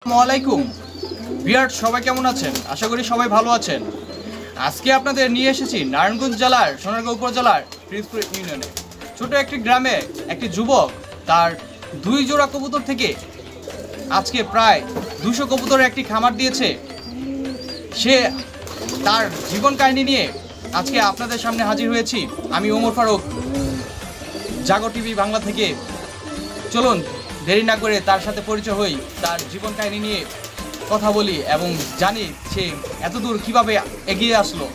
আসসালামু আলাইকুম বিয়ার্ড সবাই কেমন আছেন? আশা করি সবাই ভালো আছেন। আজকে আপনাদের নিয়ে এসেছি নারায়ণগঞ্জ জেলার, সোনারগাঁও উপজেলার, ফিরোজপুর ইউনিয়নে। ছোট একটি গ্রামে একটি যুবক, তার দুই জোড়া কবুতর থেকে আজকে প্রায় দুশো কবুতরের একটি খামার দিয়েছে। সে তার জীবন কাহিনী নিয়ে আজকে আপনাদের সামনে হাজির হয়েছি। আমি ওমর ফারুক, জাগো টিভি বাংলা থেকে। চলুন দেরি না করে তার সাথে পরিচয় হই তার জীবন কাহিনী নিয়ে কথা বলি এবং জানি সে এতদূর কীভাবে এগিয়ে আসলো।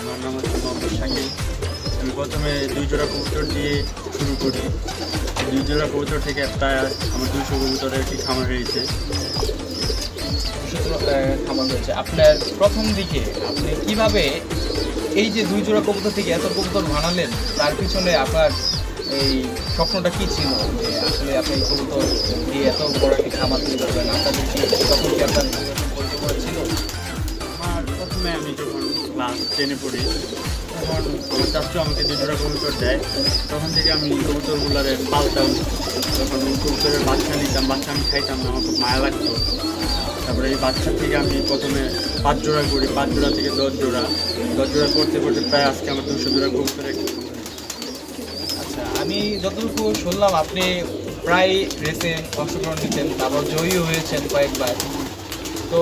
আমার নাম হচ্ছে মোহাম্মদ শাকিল। আমি প্রথমে দুই জোড়া কবুতর দিয়ে শুরু করি। দুই জোড়া কবুতর থেকে একটা আমার দুইশো কবুতরের একটি খামার হয়েছে। খামার হয়েছে। আপনার প্রথম দিকে আপনি কীভাবে এই যে দুই জোড়া কবুতর থেকে এত কবুতর বানালেন তার পিছনে আপনার এই স্বপ্নটা কি ছিল? যে আসলে আপনি কবুতর দিয়ে এত বড় একটি খামার তৈরি করবেন আপনাদের কি তখন কি আপনার ছিল? আমার প্রথমে আমি যখন ক্লাস টেনে পড়ি, তখন আমার চাচু আমাকে জোড়া কবুতর দেয়। তখন থেকে আমি কবুতরগুলারে পালতাম। তখন কবুতরের বাচ্চা নিতাম, বাচ্চা আমি খাইতাম না, আমার খুব মায়া লাগতো। তারপরে এই বাচ্চা থেকে আমি প্রথমে পাঁচ জোড়া করি, পাঁচ জোড়া থেকে দশ জোড়া। দশ জোড়া করতে করতে প্রায় আজকে আমার দুশো জোড়া কবুতর একটি খামার হয়েছে। আচ্ছা আমি যতটুকু শুনলাম, আপনি প্রায় রেসে অংশগ্রহণ নিতেন তারপর জয়ী হয়েছেন কয়েকবার। তো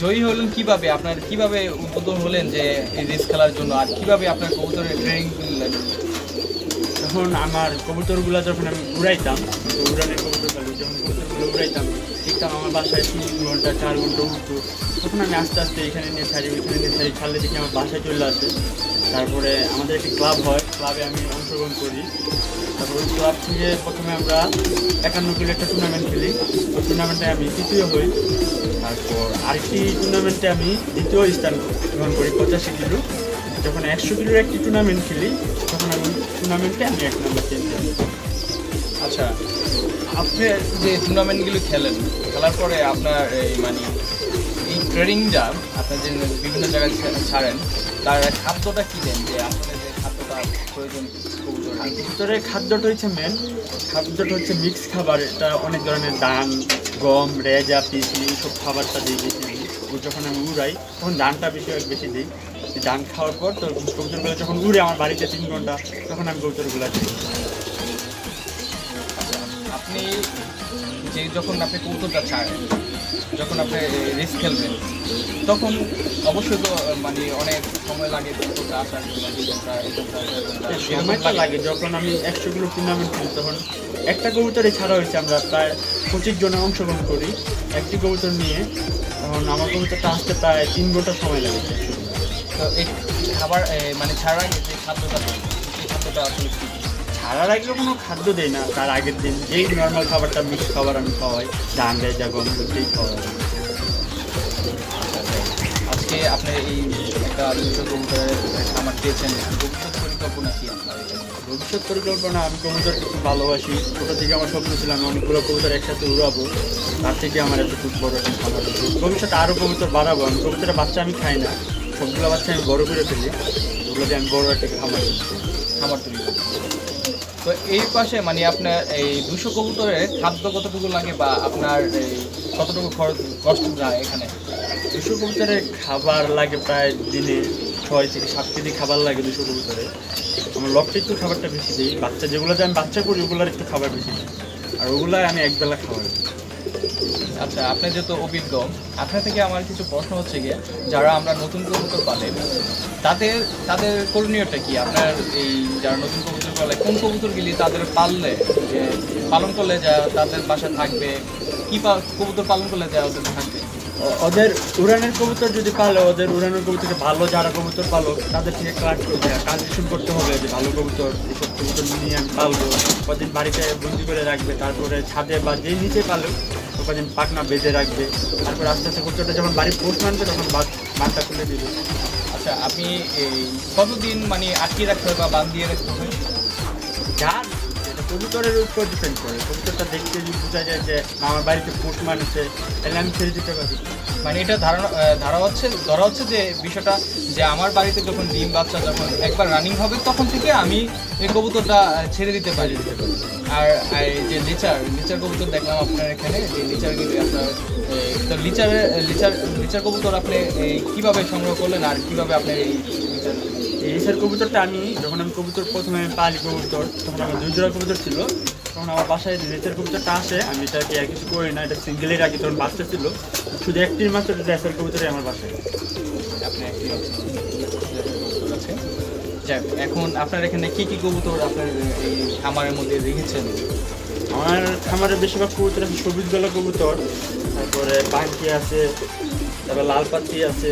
জয়ী হলেন কীভাবে? আপনার কীভাবে উদ্বোধন হলেন যে এই রেস খেলার জন্য? আর কীভাবে আপনার কবুতরের ট্রেনিং নিলেন তখন আমার কবুতরগুলো যখন আমি উড়াইতাম, তো উড়ানের কবুতর কবুতরগুলো দেখতাম আমার বাসায় তিন ঘণ্টা, চার ঘণ্টা উঠতো তখন আমি আস্তে আস্তে এখানে নিয়ে ছাড়ি, ওইখানে নিয়ে ছাড়ি, ছাড়লে দেখি আমার বাসায় চলে আসে। তারপরে আমাদের একটি ক্লাব হয়, ক্লাবে আমি অংশগ্রহণ করি। তারপর ক্লাব থেকে প্রথমে আমরা একান্ন কিলো একটা টুর্নামেন্ট খেলি। ওই টুর্নামেন্টে আমি তৃতীয় হই। তারপর আরেকটি টুর্নামেন্টে আমি দ্বিতীয় স্থান গ্রহণ করি, পঁচাশি কিলো। যখন একশো কিলোর একটি টুর্নামেন্ট খেলি, তখন আমি টুর্নামেন্টে আমি এক নম্বর চ্যাম্পিয়ন আচ্ছা আপনি যে টুর্নামেন্টগুলো খেলেন, খেলার পরে আপনার এই মানে এই ট্রেনিংটা আপনার যে বিভিন্ন জায়গায় ছাড়েন, তার খাদ্যটা কী দেন? যে আসলে যে খাদ্যটা হচ্ছে মেন খাদ্যটা হচ্ছে মিক্স খাবার, এটা অনেক ধরনের ধান গম, রেজা পিসি এইসব খাবারটা দিই বেশি দিই ও যখন আমি উড়াই, তখন ধানটা বেশি বেশি দিই। ধান খাওয়ার পর তো কবুতরগুলো যখন উড়ে আমার বাড়িতে তিন ঘণ্টা, তখন আমি কবুতরগুলো দিই। আপনি যে যখন আপনি কবুতরটা ছাড়েন যখন আপনি রেস খেলবেন তখন অবশ্যই তো মানে অনেক সময় লাগে এরকম সময়টা লাগে। যখন আমি একশো কিলো টুর্নামেন্ট খেলি তখন একটা কবুতরে ছাড়া হয়েছে আমরা প্রায় পঁচিশ জনে অংশগ্রহণ করি। একটি কবুতর নিয়ে তখন আমার কবুতরটা আসতে প্রায় তিন ঘণ্টা সময় লাগে। তো এই খাবার মানে ছাড়ার যে খাদ্যটা সেই খাদ্যটা আসলে ছাড়ার আগে কোনো খাদ্য দেই না। তার আগের দিন যেই নর্মাল খাবারটা মিক্স খাবার আমি খাওয়াই ধান রেজা গম সেই খাওয়াই। আজকে আপনি এই একটা কবুতরের খামার দিয়েছেন। ভবিষ্যৎ পরিকল্পনা কি আপনার? ভবিষ্যৎ পরিকল্পনা আমি কবুতর খুব ভালোবাসি। ছোটো থেকে আমার স্বপ্ন ছিল আমি অনেকগুলো কবুতর একসাথে উড়াবো। তার থেকে আমার এত খুব বড় একটা খাবার ভবিষ্যতে আরও কবুতর বাড়াবো। আমি কবুতরের বাচ্চা আমি খাই না। সবগুলো বাচ্চা আমি বড় করে ফেলি। ওগুলো দিয়ে আমি বড় একটা খাবার দিচ্ছি খামার তৈরি করতে। তো এই পাশে মানে আপনার এই দুশো কবুতরের খাদ্য কতটুকু লাগে বা আপনার এই কতটুকু খরচ কষ্ট যায় এখানে? দুশো কবুতরের খাবার লাগে প্রায় দিনে ছয় থেকে সাত কেজি খাবার লাগে দুশো কবুতরে আমার লকটা একটু খাবারটা বেশি দিই। বাচ্চা যেগুলোতে আমি বাচ্চা করি ওগুলোর একটু খাবার বেশি দিই। আর ওগুলাই আমি একবেলা খাবার দিই আচ্ছা আপনি যেহেতু অভিজ্ঞ আপনার থেকে আমার কিছু প্রশ্ন হচ্ছে গিয়ে যারা আমরা নতুন কবুতর পালে তাদের তাদের করণীয়টা কি? আপনার এই যারা নতুন কবুতর পালে কোন কবুতরগুলি তাদের পাললে যে পালন করলে যা তাদের বাসায় থাকবে কি পা- কবুতর পালন করলে যা ওদের থাকবে? ওদের উড়ানের কবুতর যদি পালে ওদের উড়ানের কবুতরকে ভালো যারা কবুতর পালো তাদের থেকে কালেক্ট করতে কালেকশন করতে হবে যে ভালো কবুতর এইসব কবুতর নিয়ে আমি পালবো। কদিন বাড়িতে বন্দি করে রাখবে তারপরে ছাদে বা যেই নিচে পালো কদিন পাকনা বেঁধে রাখবে। তারপর আস্তে আস্তে কবুতরটা যখন বাড়ি পোস্ট মানবে তখন বানটা খুলে দিবে। আচ্ছা আপনি এই কতদিন মানে আটকে রাখতে হবে বা বাদ দিয়ে রাখতে হয় যার যেটা কবুতরের উপর ডিপেন্ড করে। কবুতরটা দেখতে যদি বোঝা যায় যে আমার বাড়িতে পোষ মানেছে, তাহলে আমি ছেড়ে দিতে পারি। মানে এটা ধারণা ধারা হচ্ছে, ধরা হচ্ছে যে বিষয়টা যে আমার বাড়িতে যখন ডিম বাচ্চা যখন একবার রানিং হবে, তখন থেকে আমি এই কবুতরটা ছেড়ে দিতে পারি। আর যে লিচার লিচার কবুতর দেখলাম আপনার এখানে, যে লিচার গিরি আপনার তো লিচারের লিচার লিচার কবুতর আপনি কীভাবে সংগ্রহ করলেন আর কীভাবে আপনি এই রেসার কবুতরটা আমি যখন আমি কবুতর প্রথমে আমি পালি কবুতর তখন আমার দুই জোড়া কবুতর ছিল তখন আমার বাসায় রেসের কবুতরটা আসে আমি এটাকে আর কিছু করি না এটা সিঙ্গেলই রাখি তখন বাচ্চা ছিল। শুধু একটি মাত্র রেসার কবুতরই আমার বাসায়। আপনি একটি আছে। যাক এখন আপনার এখানে কি কি কবুতর আপনার এই খামারের মধ্যে রেখেছেন? আমার খামারে বেশিরভাগ কবুতর আছে সবুজ গলা কবুতর তারপরে পাখি আছে তারপর লাল পাখি আছে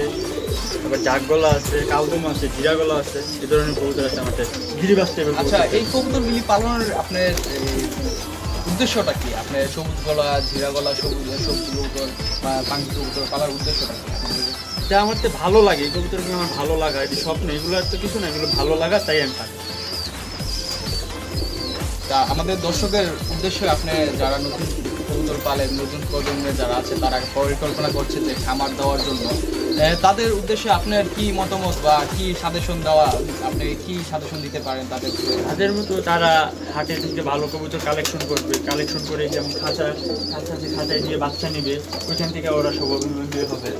তারপর জাগ গলা আছে কালদম আছে জিরা গলা আছে এই ধরনের কবুতর আছে আমাদের গিরিবাস টাইপের আচ্ছা এই কবুতরগুলি পালনের আপনার উদ্দেশ্যটা কি? আপনার সবুজ গলা জিরা গলা সবুজ সবুজ কবুতর বা পাঙ্কি কবুতর পালার উদ্দেশ্যটা কি? যা আমার তো ভালো লাগে এই কবুতরগুলো আমার ভালো লাগা এটি স্বপ্ন এগুলো তো কিছু না এগুলো ভালো লাগা তাই আমি পাই তা আমাদের দর্শকের উদ্দেশ্যে আপনি যারা নতুন কবুতর পালেন নতুন প্রজন্মের যারা আছে তারা পরিকল্পনা করছে যে খামার দেওয়ার জন্য। তাদের উদ্দেশ্যে আপনার কি মতামত বা কি সাজেশন দেওয়া আপনি কি সাজেশন দিতে পারেন তাদের? তাদের মতো তারা হাটে থেকে ভালো কবুতর কালেকশন করবে। কালেকশন করে যেমন খাঁচা খাঁচা খাঁচায় দিয়ে বাচ্চা নেবে ওইখান থেকে ওরা স্বাবলম্বী হবে।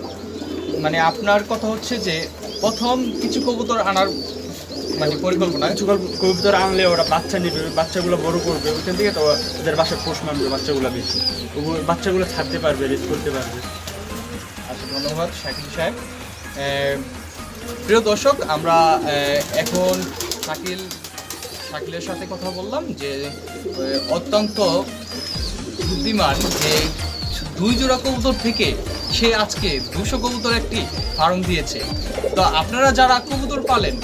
মানে আপনার কথা হচ্ছে যে প্রথম কিছু কবুতর আনার মানে পরিকল্পনা। কবুতর আনলে ওরা বাচ্চা নেবে বাচ্চাগুলো বড় করবে ওইখান থেকে তো ওদের বাসায় পোষ মানবে বাচ্চাগুলো বেশি। বাচ্চাগুলো ছাড়তে পারবে রেস করতে পারবে। আচ্ছা ধন্যবাদ শাকিল সাহেব। প্রিয় দর্শক আমরা এখন শাকিল শাকিলের সাথে কথা বললাম যে অত্যন্ত বুদ্ধিমান যে দুই জোড়া কবুতর থেকে সে আজকে দুশো কবুতর একটি ফার্ম দিয়েছে। তো আপনারা যারা কবুতর পালেন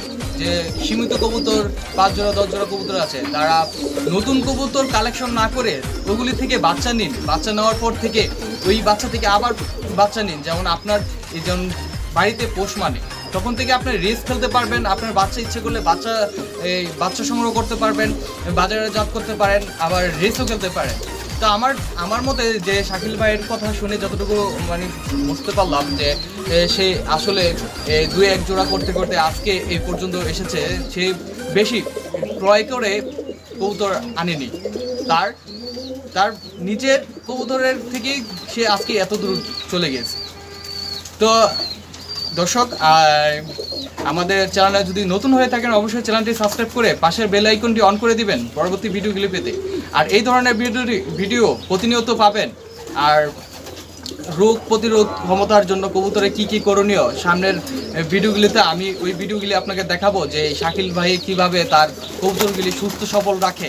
যে সীমিত কবুতর পাঁচ জোড়া দশ জোড়া কবুতর আছে, তারা নতুন কবুতর কালেকশন না করে ওগুলি থেকে বাচ্চা নিন। বাচ্চা নেওয়ার পর থেকে ওই বাচ্চা থেকে আবার বাচ্চা নিন। যেমন আপনার যেমন বাড়িতে পোষ মানে। তখন থেকে আপনি রেস খেলতে পারবেন, আপনার বাচ্চা ইচ্ছে করলে বাচ্চা, এই বাচ্চা সংগ্রহ করতে পারবেন বাজারে জাত করতে পারেন, আবার রেসও খেলতে পারেন। তো আমার আমার মতে যে শাকিল ভাইয়ের কথা শুনে যতটুকু মানে বুঝতে পারলাম যে সে আসলে দুই এক জোড়া করতে করতে আজকে এই পর্যন্ত এসেছে, সে বেশি ক্রয় করে কবুতর আনেনি। তার তার নিজের কবুতরের থেকেই সে আজকে এত দূর চলে গেছে তো দর্শক আমাদের চ্যানেলে যদি নতুন হয়ে থাকেন, অবশ্যই চ্যানেলটি সাবস্ক্রাইব করে পাশের বেল আইকনটি অন করে দিবেন পরবর্তী ভিডিওগুলি পেতে আর এই ধরনের ভিডিওটি ভিডিও প্রতিনিয়ত পাবেন। আর রোগ প্রতিরোধ ক্ষমতার জন্য কবুতরে কি কি করণীয়, সামনের ভিডিওগুলিতে আমি ওই ভিডিওগুলি আপনাকে দেখাবো যে শাকিল ভাই কীভাবে তার কবুতরগুলি সুস্থ সবল রাখে।